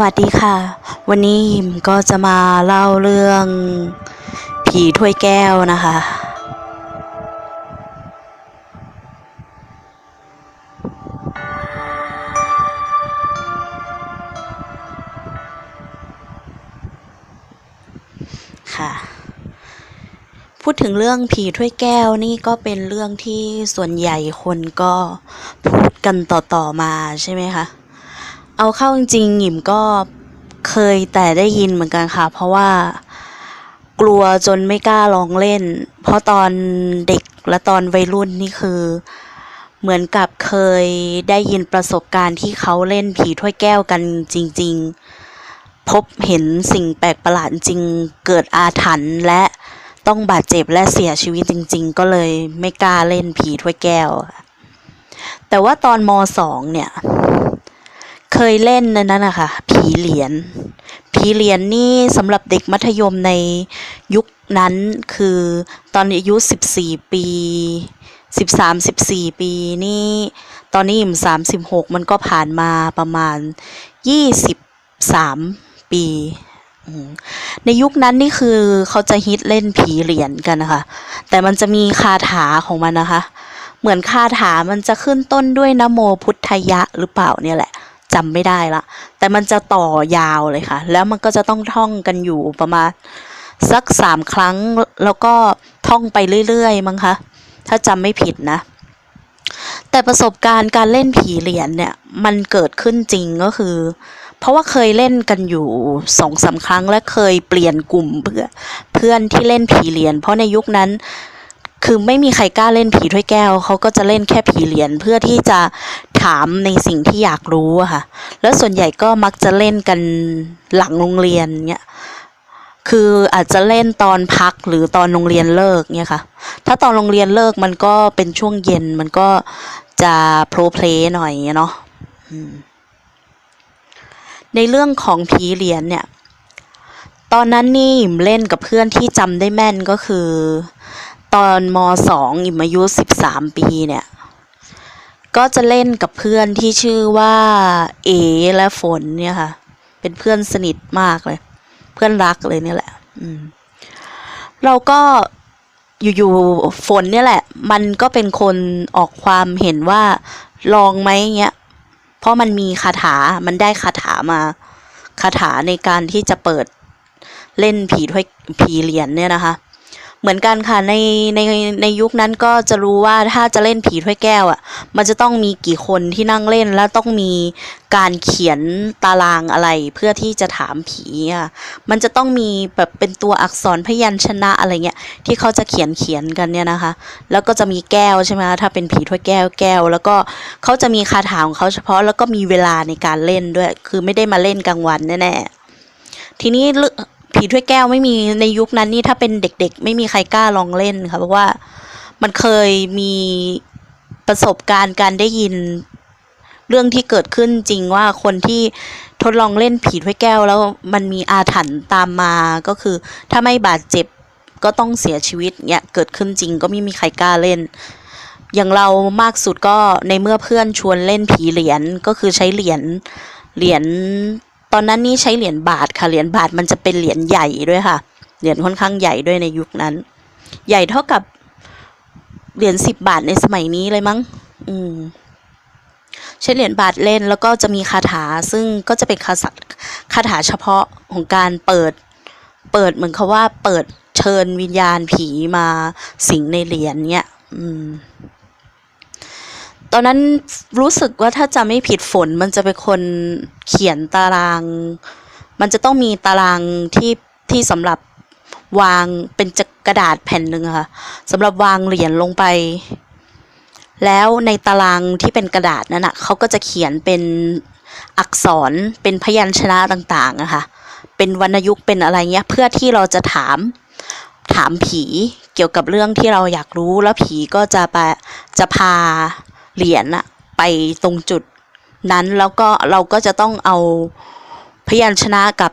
วัสดีค่ะ วันนี้ยิมก็จะมาเล่าเรื่องผีถ้วยแก้วนะคะ ค่ะ พูดถึงเรื่องผีถ้วยแก้วนี่ก็เป็นเรื่องที่ส่วนใหญ่คนก็พูดกันต่อ ๆ มาใช่ไหมคะ เอาเข้าจริงๆหยิมก็เคยแต่ได้ยินเหมือนกันค่ะ เพราะว่ากลัวจนไม่กล้าลองเล่น เพราะตอนเด็กและตอนวัยรุ่นนี่คือ เหมือนกับเคยได้ยินประสบการณ์ที่เขาเล่นผีถ้วยแก้วกันจริง ๆ พบเห็นสิ่งแปลกประหลาดจริงเกิดอาถรรพ์และต้องบาดเจ็บและเสียชีวิตจริง ๆ ก็เลยไม่กล้าเล่นผีถ้วยแก้ว แต่ว่าตอนมสองเนี่ย เคยเล่นนั่นนะค่ะ ผีเหรียญ ผีเหรียญนี่สำหรับเด็กมัธยมในยุคนั้นคือตอนอายุ 14 ปี 13 14 ปีนี่ตอนนี้ยิม36 มันก็ผ่านมาประมาณ 23 ปีอืมในยุคนั้นนี่คือเขาจะฮิตเล่นผีเหรียญกันนะคะ แต่มันจะมีคาถาของมันนะคะ เหมือนคาถามันจะขึ้นต้นด้วยนโมพุทธยะหรือเปล่าเนี่ยแหละ จำไม่ได้ละ แต่มันจะต่อยาวเลยค่ะ แล้วมันก็จะต้องท่องกันอยู่ประมาณสักสามครั้งแล้วก็ท่องไปเรื่อยๆมั้งคะ ถ้าจำไม่ผิดนะ แต่ประสบการณ์การเล่นผีเหรียญเนี่ย มันเกิดขึ้นจริงก็คือ เพราะว่าเคยเล่นกันอยู่สองสามครั้งและเคยเปลี่ยนกลุ่มเพื่อเพื่อนที่เล่นผีเหรียญเพราะในยุคนั้น คือไม่มีใครกล้าเล่นผีถ้วยแก้วเขาก็จะเล่นแค่ผีเหรียญเพื่อที่จะถามในสิ่งที่อยากรู้อะค่ะ แล้วส่วนใหญ่ก็มักจะเล่นกันหลังโรงเรียนเนี้ยคืออาจจะเล่นตอนพักหรือตอนโรงเรียนเลิกเนี่ยค่ะ ถ้าตอนโรงเรียนเลิกมันก็เป็นช่วงเย็นมันก็จะโพลเพลย์หน่อยเนาะในเรื่องของผีเหรียญเนี่ย ตอนนั้นนี่เล่นกับเพื่อนที่จำได้แม่นก็คือ ตอนมสองอิมอายุสิบสามปีเนี่ย ก็จะเล่นกับเพื่อนที่ชื่อว่า เอและฝนเนี่ยค่ะ เป็นเพื่อนสนิทมากเลย เพื่อนรักเลยเนี่ยแหละ อืม เราก็อยู่ๆฝนเนี่ยแหละ มันก็เป็นคนออกความเห็นว่าลองไหมเงี้ย เพราะมันมีคาถา มันได้คาถามาคาถาในการที่จะเปิดเล่นผีถ้วยผีเหรียญเนี่ยนะคะ เหมือนกันค่ะในในในยุคนั้นก็จะรู้ว่าถ้าจะเล่นผีถ้วยแก้วอะ มันจะต้องมีกี่คนที่นั่งเล่นแล้วต้องมีการเขียนตารางอะไร เพื่อที่จะถามผีอะมันจะต้องมีแบบเป็นตัวอักษรพยัญชนะอะไรเงี้ยที่เขาจะเขียนเขียนกันเนี่ยนะคะ แล้วก็จะมีแก้วใช่ไหมถ้าเป็นผีถ้วยแก้วแก้ว แล้วก็เขาจะมีคาถาของเขาเฉพาะแล้วก็มีเวลาในการเล่นด้วย คือไม่ได้มาเล่นกลางวันแน่ๆทีนี้เผีถ้วยแก้วไม่มีในยุคนั้นนี่ถ้าเป็นเด็กๆ ไม่มีใครกล้าลองเล่นค่ะเพราะว่ามันเคยมีประสบการณ์การได้ยินเรื่องที่เกิดขึ้นจริงว่าคนที่ทดลองเล่นผีถ้วยแก้วแล้วมันมีอาถรรพ์ตามมาก็คือ ถ้าไม่บาดเจ็บก็ต้องเสียชีวิตเนี่ยเกิดขึ้นจริงก็ไม่มีใครกล้าเล่น อย่างเรามากสุดก็ในเมื่อเพื่อนชวนเล่นผีเหรียญก็คือใช้เหรียญเหรียญ ตอนนั้นนี่ใช้เหรียญบาทค่ะเหรียญบาทมันจะเป็นเหรียญใหญ่ด้วยค่ะ เหรียญค่อนข้างใหญ่ด้วยในยุคนั้น ใหญ่เท่ากับเหรียญสิบบาทในสมัยนี้เลยมั้ง อืมใช้เหรียญบาทเล่นแล้วก็จะมีคาถาซึ่งก็จะเป็นคาถาคาถาเฉพาะของการเปิด เปิดเหมือนเขาว่าเปิดเชิญวิญญาณผีมาสิงในเหรียญเนี่ย อืม ตอนนั้นรู้สึกว่าถ้าจะไม่ผิดฝนมันจะเป็นคนเขียนตาราง มันจะต้องมีตารางที่ที่สำหรับวางเป็นกระดาษแผ่นหนึ่งค่ะสำหรับวางเหรียญลงไป แล้วในตารางที่เป็นกระดาษนั้นอะเขาก็จะเขียนเป็นอักษรเป็นพยัญชนะต่างๆอะค่ะเป็นวรรณยุกต์เป็นอะไรเงี้ย เพื่อที่เราจะถามถามผีเกี่ยวกับเรื่องที่เราอยากรู้แล้วผีก็จะไปจะพา เหรียญอะไปตรงจุดนั้นแล้วก็เราก็จะต้องเอาพยัญชนะกับ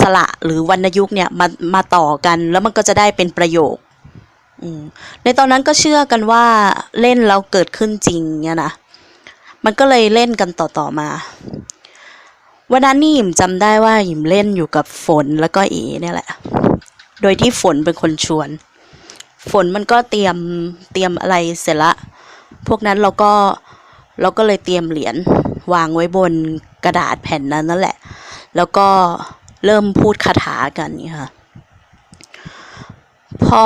สระหรือวรรณยุกต์เนี่ยมามาต่อกัน แล้วมันก็จะได้เป็นประโยคในตอนนั้นก็เชื่อกันว่าเล่นแล้วเกิดขึ้นจริงเนี่ยนะมันก็เลยเล่นกันต่อๆมา วันนั้นนี่หิมจำได้ว่าหิมเล่นอยู่กับฝนแล้วก็เอเนี่ยแหละ โดยที่ฝนเป็นคนชวน ฝนมันก็เตรียมเตรียมอะไรเสร็จละ พวกนั้นเราก็เราก็เลยเตรียมเหรียญวางไว้บนกระดาษแผ่นนั้นนั่นแหละ แล้วก็เริ่มพูดคาถากันนี่ค่ะ พอ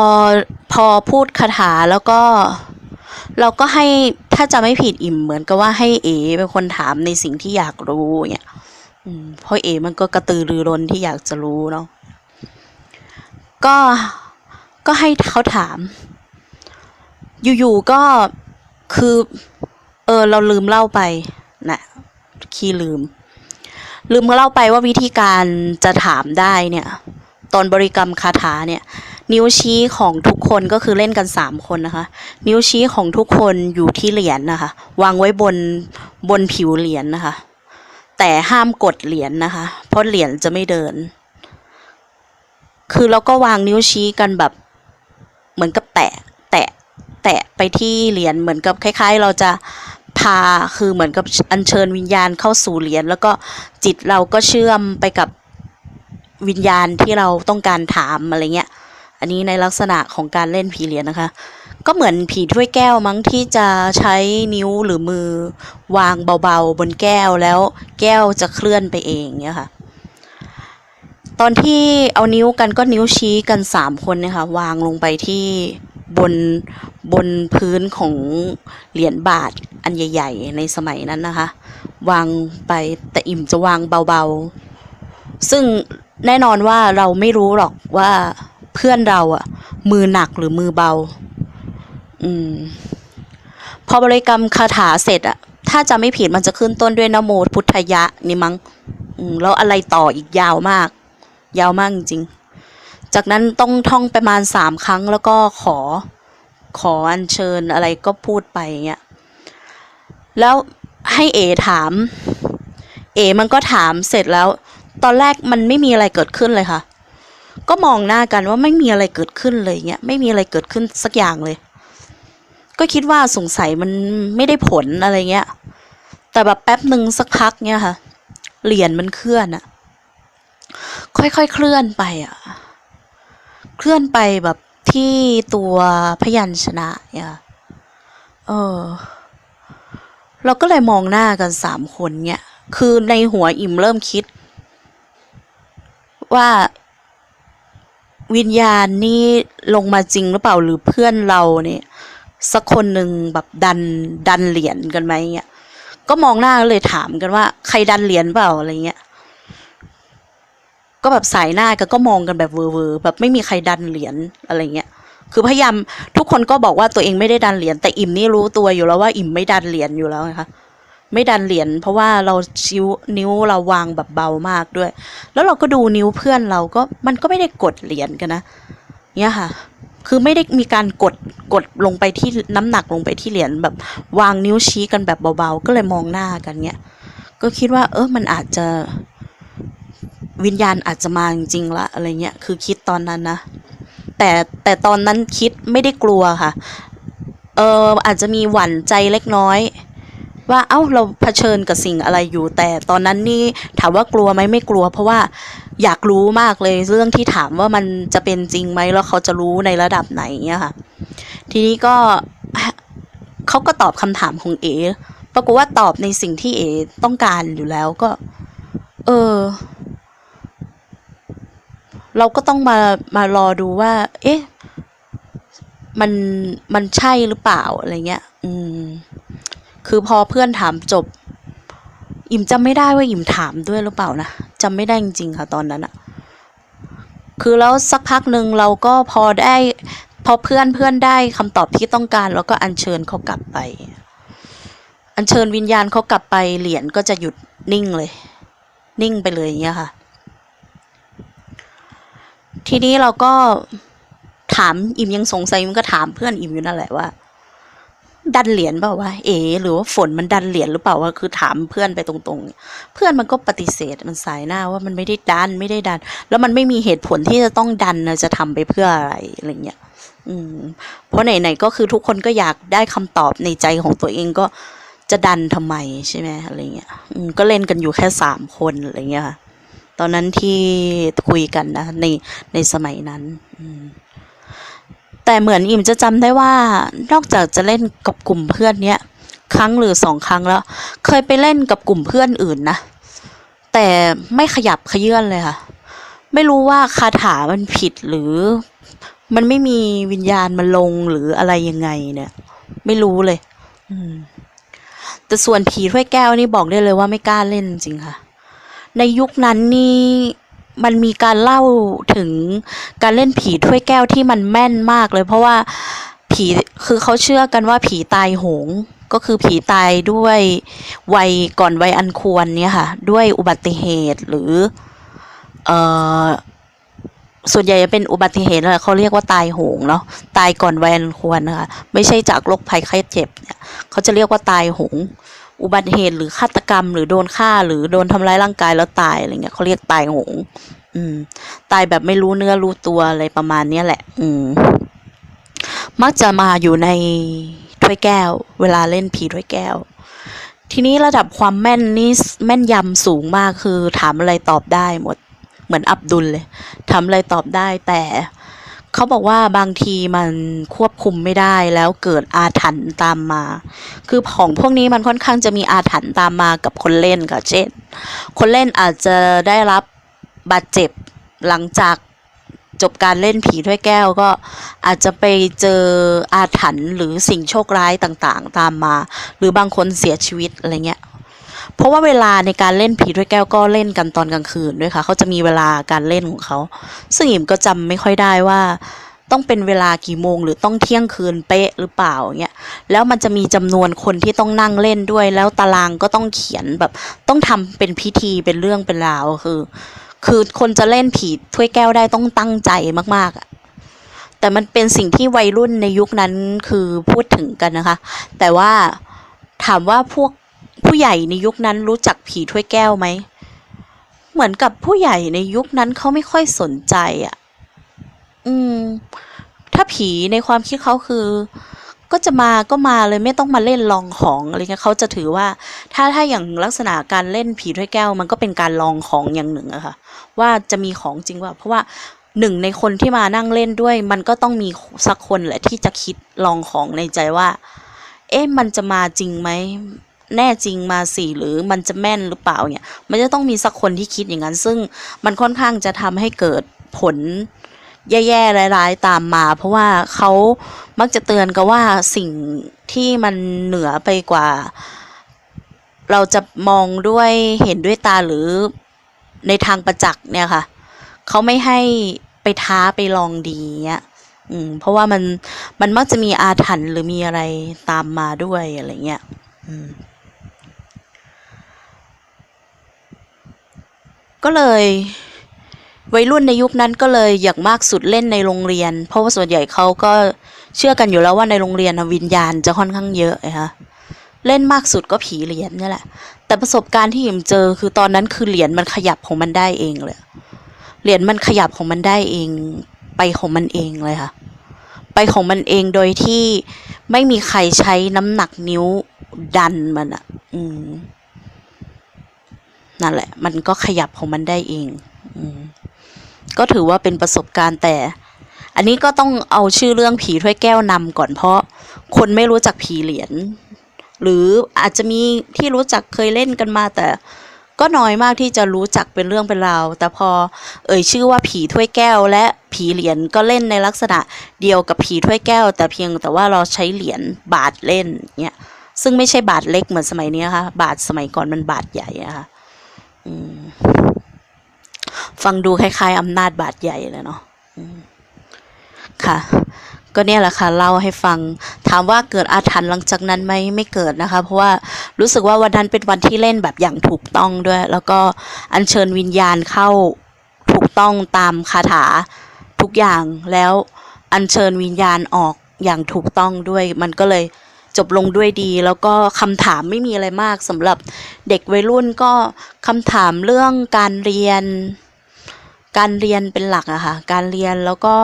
พอพูดคาถาแล้วก็เราก็ให้ถ้าจะไม่ผิดอิ่มเหมือนกับว่าให้เอเป็นคนถามในสิ่งที่อยากรู้เนี่ยเพราะเอมันก็กระตือรือร้นที่อยากจะรู้เนาะก็ก็ให้เขาถาม อยู่ๆก็ คือ เออ เราลืมเล่าไปนะขี้ลืม ลืมเล่าไปว่าวิธีการจะถามได้เนี่ย ตอนบริกรรมคาถาเนี่ย นิ้วชี้ของทุกคนก็คือเล่นกันสามคนนะคะ นิ้วชี้ของทุกคนอยู่ที่เหรียญนะคะ วางไว้บนบนผิวเหรียญนะคะ แต่ห้ามกดเหรียญนะคะ เพราะเหรียญจะไม่เดิน คือเราก็วางนิ้วชี้กันแบบ เหมือนกับแตะ แตะไปที่เหรียญเหมือนกับคล้าย ๆ เราจะพาคือเหมือนกับอัญเชิญวิญญาณเข้าสู่เหรียญแล้วก็จิตเราก็เชื่อมไปกับวิญญาณที่เราต้องการถามอะไรเงี้ย อันนี้ในลักษณะของการเล่นผีเหรียญนะคะ ก็เหมือนผีถ้วยแก้วมั้งที่จะใช้นิ้วหรือมือ วางเบาๆบนแก้วแล้วแก้วจะเคลื่อนไปเองเนี่ยค่ะ ตอนที่เอานิ้วกันก็นิ้วชี้กันสามคนเนี่ยค่ะวางลงไปที่ บนบนพื้นของเหรียญบาทอันใหญ่ ๆ ในสมัยนั้นนะคะ วางไปแต่อิ่มจะวางเบาๆ ซึ่งแน่นอนว่าเราไม่รู้หรอกว่าเพื่อนเราอะมือหนักหรือมือเบา อืม พอบริกรรมคาถาเสร็จอะถ้าจะไม่ผิดมันจะขึ้นต้นด้วยนโมพุทธยะนี่มั้งอืมแล้วอะไรต่ออีกยาวมาก ยาวมากจริงๆ จากนั้นต้องท่องประมาณสามครั้งแล้วก็ขอขออัญเชิญอะไรก็พูดไปเงี้ย แล้วให้เอถาม เอมันก็ถามเสร็จแล้ว ตอนแรกมันไม่มีอะไรเกิดขึ้นเลยค่ะ ก็มองหน้ากันว่าไม่มีอะไรเกิดขึ้นเลยเงี้ย ไม่มีอะไรเกิดขึ้นสักอย่างเลย ก็คิดว่าสงสัยมันไม่ได้ผลอะไรเงี้ย แต่แบบแป๊บหนึ่งสักพักเนี้ยค่ะ เหรียญมันเคลื่อนอะค่อยๆเคลื่อนไปอะ เคลื่อนไปแบบที่ตัวพยัญชนะเนี่ยเออ เราก็เลยมองหน้ากันสามคนเนี่ย คือในหัวอิ่มเริ่มคิด ว่าวิญญาณนี่ลงมาจริงหรือเปล่าหรือเพื่อนเราเนี่ยสักคนหนึ่งแบบดันดันเหรียญกันไหมเงี้ยก็มองหน้าเลยถามกันว่า ใครดันเหรียญเปล่าอะไรเงี้ย ก็แบบสายหน้ากันก็มองกันแบบเวอร์แบบไม่มีใครดันเหรียญอะไรเงี้ยคือพยายามทุกคนก็บอกว่าตัวเองไม่ได้ดันเหรียญแต่อิ่มนี่รู้ตัวอยู่แล้วว่าอิ่มไม่ดันเหรียญอยู่แล้วนะคะไม่ดันเหรียญเพราะว่าเราชิ้วนิ้วเราวางแบบเบามากด้วย แล้วเราก็ดูนิ้วเพื่อนเราก็มันก็ไม่ได้กดเหรียญกันนะเนี่ยค่ะ คือไม่ได้มีการกดกดลงไปที่น้ำหนักลงไปที่เหรียญแบบวางนิ้วชี้กันแบบเบาๆ ก็เลยมองหน้ากันเนี่ยก็คิดว่า เออมันอาจจะ วิญญาณอาจจะมาจริงๆละอะไรเงี้ยคือคิดตอนนั้นนะ แต่แต่ตอนนั้นคิดไม่ได้กลัวค่ะเอออาจจะมีหวั่นใจเล็กน้อย ว่าเอ้าเราเผชิญกับสิ่งอะไรอยู่ แต่ตอนนั้นนี่ถามว่ากลัวไหมไม่กลัว เพราะว่าอยากรู้มากเลยเรื่องที่ถามว่ามันจะเป็นจริงไหมแล้วเขาจะรู้ในระดับไหนเนี่ยค่ะ ทีนี้ก็เขาก็ตอบคำถามของเอปรากฏว่าตอบในสิ่งที่เอต้องการอยู่แล้วก็ เออ เราก็ต้องมามารอดูว่า เอ๊ะ มันมันใช่หรือเปล่าอะไรเงี้ย อืม คือพอเพื่อนถามจบ อิ่มจำไม่ได้ว่าอิ่มถามด้วยหรือเปล่านะจำไม่ได้จริงๆค่ะตอนนั้นอะคือแล้วสักพักหนึ่งเราก็พอได้ พอเพื่อนเพื่อนได้คำตอบที่ต้องการเราก็อัญเชิญเขากลับไป อัญเชิญวิญญาณเขากลับไปเหรียญก็จะหยุดนิ่งเลย นิ่งไปเลยอย่างเงี้ยค่ะ ทีนี้เราก็ถามอิมยังสงสัยมันก็ถามเพื่อนอิมอยู่นั่นแหละว่า ดันเหรียญเปล่าวะเอ๋หรือว่าฝนมันดันเหรียญหรือเปล่าวะคือถามเพื่อนไปตรงๆ เพื่อนมันก็ปฏิเสธมันสายหน้าว่ามันไม่ได้ดันไม่ได้ดัน แล้วมันไม่มีเหตุผลที่จะต้องดันนะจะทำไปเพื่ออะไรอะไรเงี้ยอืม เพราะไหนๆก็คือทุกคนก็อยากได้คำตอบในใจของตัวเองก็จะดันทำไมใช่ไหมอะไรเงี้ยอืมก็เล่นกันอยู่แค่สามคนอะไรเงี้ยค่ะ ตอนนั้นที่คุยกันนะในในสมัยนั้นแต่เหมือนอิ่มจะจำได้ว่านอกจากจะเล่นกับกลุ่มเพื่อนเนี้ยครั้งหรือสองครั้งแล้ว เคยไปเล่นกับกลุ่มเพื่อนอื่นนะแต่ไม่ขยับขยื่นเลยค่ะ ไม่รู้ว่าคาถามันผิดหรือ มันไม่มีวิญญาณมันลงหรืออะไรยังไงเนี่ย ไม่รู้เลย อืมแต่ส่วนผีถ้วยแก้วนี่บอกได้เลยว่าไม่กล้าเล่นจริงค่ะ ในยุคนั้นนี่มันมีการเล่าถึงการเล่นผีถ้วยแก้วที่มันแม่นมากเลย เพราะว่าผีคือเขาเชื่อกันว่าผีตายโหงก็คือผีตายด้วยวัยก่อนวัยอันควรเนี่ยค่ะ ด้วยอุบัติเหตุหรือเออส่วนใหญ่จะเป็นอุบัติเหตุแหละเขาเรียกว่าตายโหงเนาะตายก่อนวัยอันควรนะคะไม่ใช่จากโรคภัยไข้เจ็บเนี่ยเขาจะเรียกว่าตายโหง อุบัติเหตุหรือฆาตกรรม หรือโดนฆ่า หรือโดนทำร้ายร่างกายแล้วตายอะไรเงี้ยเขาเรียกตายโหงอืม ตายแบบไม่รู้เนื้อรู้ตัวอะไรประมาณเนี้ยแหละ อืม มักจะมาอยู่ในถ้วยแก้ว เวลาเล่นผีถ้วยแก้ว ทีนี้ระดับความแม่นนี่แม่นยำสูงมากคือถามอะไรตอบได้หมด เหมือนอับดุลเลย ถามอะไรตอบได้แต่ เขาบอกว่าบางทีมันควบคุมไม่ได้แล้วเกิดอาถรรพ์ตามมา คือของพวกนี้มันค่อนข้างจะมีอาถรรพ์ตามมากับคนเล่นค่ะเช่น คนเล่นอาจจะได้รับบาดเจ็บหลังจากจบการเล่นผีถ้วยแก้วก็อาจจะไปเจออาถรรพ์หรือสิ่งโชคร้ายต่างๆ ตามมา หรือบางคนเสียชีวิตอะไรเงี้ย เพราะว่าเวลาในการเล่นผีถ้วยแก้วก็เล่นกันตอนกลางคืนด้วยค่ะ เขาจะมีเวลาการเล่นของเขา ซึ่งอิมก็จำไม่ค่อยได้ว่า ต้องเป็นเวลากี่โมง หรือต้องเที่ยงคืนเป๊ะหรือเปล่าเงี้ย แล้วมันจะมีจำนวนคนที่ต้องนั่งเล่นด้วย แล้วตารางก็ต้องเขียนแบบต้องทำเป็นพิธีเป็นเรื่องเป็นราวคือ คือคนจะเล่นผีถ้วยแก้วได้ต้องตั้งใจมากๆอะแต่มันเป็นสิ่งที่วัยรุ่นในยุคนั้นคือพูดถึงกันนะคะ แต่ว่าถามว่าพวก ผู้ใหญ่ในยุคนั้นรู้จักผีถ้วยแก้วไหม เหมือนกับผู้ใหญ่ในยุคนั้นเขาไม่ค่อยสนใจอะ อืม ถ้าผีในความคิดเขาคือ ก็จะมาก็มาเลยไม่ต้องมาเล่นลองของอะไรเงี้ยเขาจะถือว่า ถ้าถ้าอย่างลักษณะการเล่นผีถ้วยแก้ว มันก็เป็นการลองของอย่างหนึ่งอะค่ะ ว่าจะมีของจริงว่าเพราะว่าหนึ่งในคนที่มานั่งเล่นด้วย มันก็ต้องมีสักคนแหละที่จะคิดลองของในใจว่า เอ๊ะมันจะมาจริงไหม แน่จริงมาสิหรือมันจะแม่นหรือเปล่าเนี่ย มันจะต้องมีสักคนที่คิดอย่างนั้น ซึ่งมันค่อนข้างจะทำให้เกิดผลแย่ๆร้ายๆตามมา เพราะว่าเขามักจะเตือนกันว่าสิ่งที่มันเหนือไปกว่า เราจะมองด้วยเห็นด้วยตาหรือในทางประจักษ์เนี่ยค่ะเขาไม่ให้ไปท้าไปลองดีเงี้ยอืมเพราะว่ามันมันมักจะมีอาถรรพ์หรือมีอะไรตามมาด้วยอะไรเงี้ย อืม ก็เลยวัยรุ่นในยุคนั้นก็เลยอย่างมากสุดเล่นในโรงเรียน เพราะว่าส่วนใหญ่เขาก็เชื่อกันอยู่แล้วว่าในโรงเรียนวิญญาณจะค่อนข้างเยอะนะคะเล่นมากสุดก็ผีเหรียญนี่แหละ แต่ประสบการณ์ที่หิมเจอคือตอนนั้นคือเหรียญมันขยับของมันได้เองเลย เหรียญมันขยับของมันได้เอง ไปของมันเองเลยค่ะ ไปของมันเองโดยที่ไม่มีใครใช้น้ำหนักนิ้วดันมันอะ อืม นั่นแหละ มันก็ขยับของมันได้เองอก็ถือว่าเป็นประสบการณ์แต่ อันนี้ก็ต้องเอาชื่อเรื่องผีถ้วยแก้วนำก่อนเพราะคนไม่รู้จักผีเหรียญหรืออาจจะมีที่รู้จักเคยเล่นกันมาแต่ก็น้อยมากที่จะรู้จักเป็นเรื่องเป็นราว แต่พอเอ่ยชื่อว่าผีถ้วยแก้ว และผีเหรียญก็เล่นในลักษณะเดียวกับผีถ้วยแก้ว แต่เพียงแต่ว่าเราใช้เหรียญบาทเล่นเนี่ยซึ่งไม่ใช่บาทเล็กเหมือนสมัยนี้ค่ะบาทสมัยก่อนมันบาทใหญ่อะค่ะ ฟังดูคล้ายๆอำนาจบาทใหญ่เลยเนาะค่ะ ก็เนี่ยแหละค่ะ เล่าให้ฟัง ถามว่าเกิดอาถรรพ์หลังจากนั้นไหมไม่เกิดนะคะ เพราะว่ารู้สึกว่าวันนั้นเป็นวันที่เล่นแบบอย่างถูกต้องด้วย แล้วก็อัญเชิญวิญญาณเข้าถูกต้องตามคาถาทุกอย่างแล้วอัญเชิญวิญญาณออกอย่างถูกต้องด้วยมันก็เลย จบลงด้วยดี แล้วก็คำถามไม่มีอะไรมากสำหรับเด็กวัยรุ่นก็คำถามเรื่องการเรียน การเรียนเป็นหลักอะค่ะ การเรียนแล้วก็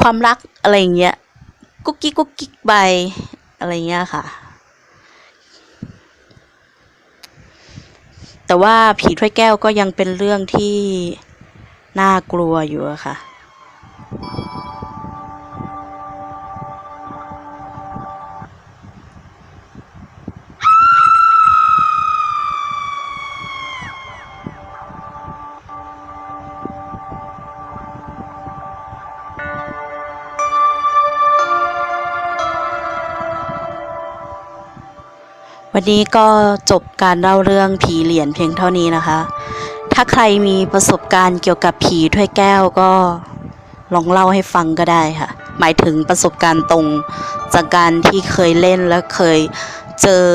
ความรักอะไรเงี้ยกุ๊กกิ๊กกุ๊กกิ๊กไปอะไรเงี้ยค่ะ แต่ว่าผีถ้วยแก้วก็ยังเป็นเรื่องที่น่ากลัวอยู่อะค่ะ วันนี้ก็จบการเล่าเรื่องผีเหรียญเพียงเท่านี้นะคะ ถ้าใครมีประสบการณ์เกี่ยวกับผีถ้วยแก้วก็ลองเล่าให้ฟังก็ได้ค่ะ หมายถึงประสบการณ์ตรงจากการที่เคยเล่นและเคยเจอ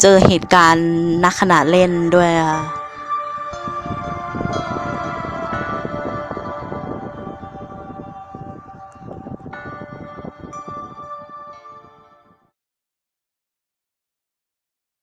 เจอเหตุการณ์นักขณะเล่นด้วยค่ะ